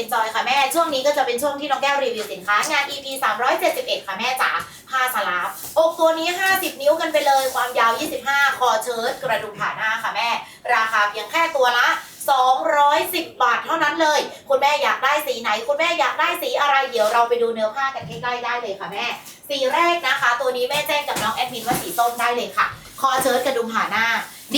Enjoy ค่ะแม่ ช่วงนี้ก็จะเป็นช่วงที่น้องแก้วรีวิวสินค้างาน EP 371 ค่ะแม่จ๋าผ้าสลาฟอกตัวนี้ 50 นิ้วกันไปเลย ความยาว 25 คอเชิ้ตกระดุมผ่าหน้าค่ะแม่ ราคาเพียงแค่ตัวละ210 บาทเท่านั้นเลย คุณแม่อยากได้สีไหน คุณแม่อยากได้สีอะไร เดี๋ยวเราไปดูเนื้อผ้ากันใกล้ๆได้เลยค่ะแม่ สีแรกนะคะ ตัวนี้แม่แจ้งกับน้องแอดมินว่าสีส้มได้เลยค่ะ คอเชิ้ตกระดุมผ่าหน้า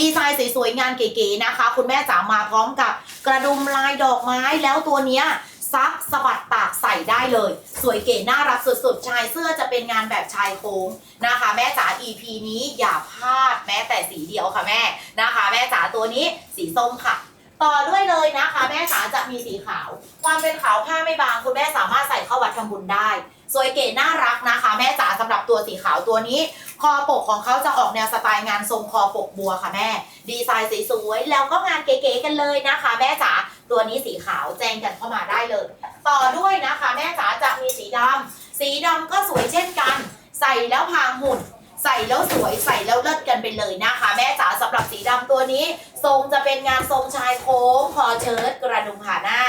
ดีไซน์สวยๆงานเก๋ๆนะคะ คุณแม่จ๋ามาพร้อมกับกระดุมลายดอกไม้แล้วตัวเนี้ยซักสะบัดตากใส่ได้เลย สวยเก๋น่ารักสุดๆ ชายเสื้อจะเป็นงานแบบชายโค้งนะคะ แม่จ๋า EP นี้อย่าพลาดแม้แต่สีเดียวค่ะแม่นะคะ แม่จ๋าตัวนี้สีส้มค่ะ ต่อด้วยเลยนะคะ แม่จ๋าจะมีสีขาว ความเป็นขาวผ้าไม่บางคุณแม่สามารถใส่เข้าวัดทำบุญได้สวยเก๋น่ารักนะคะ แม่จ๋าสำหรับตัวสีขาวตัวนี้ คอปกของเขาจะออกแนวสไตล์งานทรงคอปกบัวค่ะแม่ ดีไซน์สวยๆแล้วก็งานเก๋ๆกันเลยนะคะ แม่จ๋าตัวนี้สีขาวแจ้งกันเข้ามาได้เลย ต่อด้วยนะคะ แม่จ๋าจะมีสีดำสีดำก็สวยเช่นกัน ใส่แล้วพางหุ่นใส่แล้วสวยใส่แล้วเลิศกันไปเลยนะคะ แม่จ๋าสำหรับสีดำตัวนี้ ทรงจะเป็นงานทรงชายโค้งคอเชิ้ตกระดุมผ่าหน้า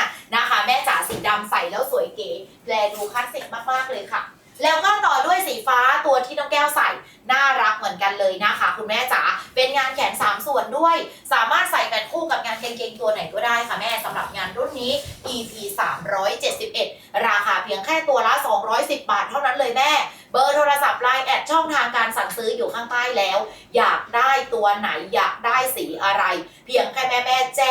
แลดูคลาสสิกมากๆเลยค่ะแล้วก็ต่อด้วยสีฟ้าตัวที่น้องแก้วใส่ น่ารักเหมือนกันเลยนะคะ คุณแม่จ๋าเป็นงานแขน 3 ส่วนด้วย สามารถใส่กันคู่กับงานกางเกงตัวไหนก็ได้ค่ะแม่สำหรับงานรุ่นนี้ EP 371 ราคาเพียงแค่ตัวละ 210 บาทเท่านั้นเลยแม่ เบอร์โทรศัพท์ไลน์แอดช่องทางการสั่งซื้ออยู่ข้างใต้แล้ว อยากได้ตัวไหนอยากได้สีอะไร เพียงแค่แม่แม่แจ้ง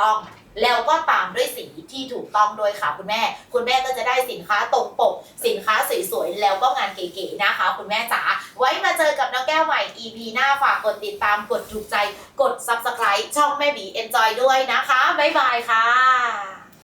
ต้อง แล้วก็ตามด้วยสีที่ถูกต้องด้วยค่ะคุณแม่ คุณแม่ก็จะได้สินค้าตรงปก สินค้าสวยๆแล้วก็งานเก๋ๆนะคะ คุณแม่จ๋าไว้มาเจอกับน้องแก้วใหม่ EP หน้าฝากกดติดตามกดถูกใจ กด Subscribe ช่องแม่บี Enjoy ด้วยนะคะบ๊ายบายค่ะ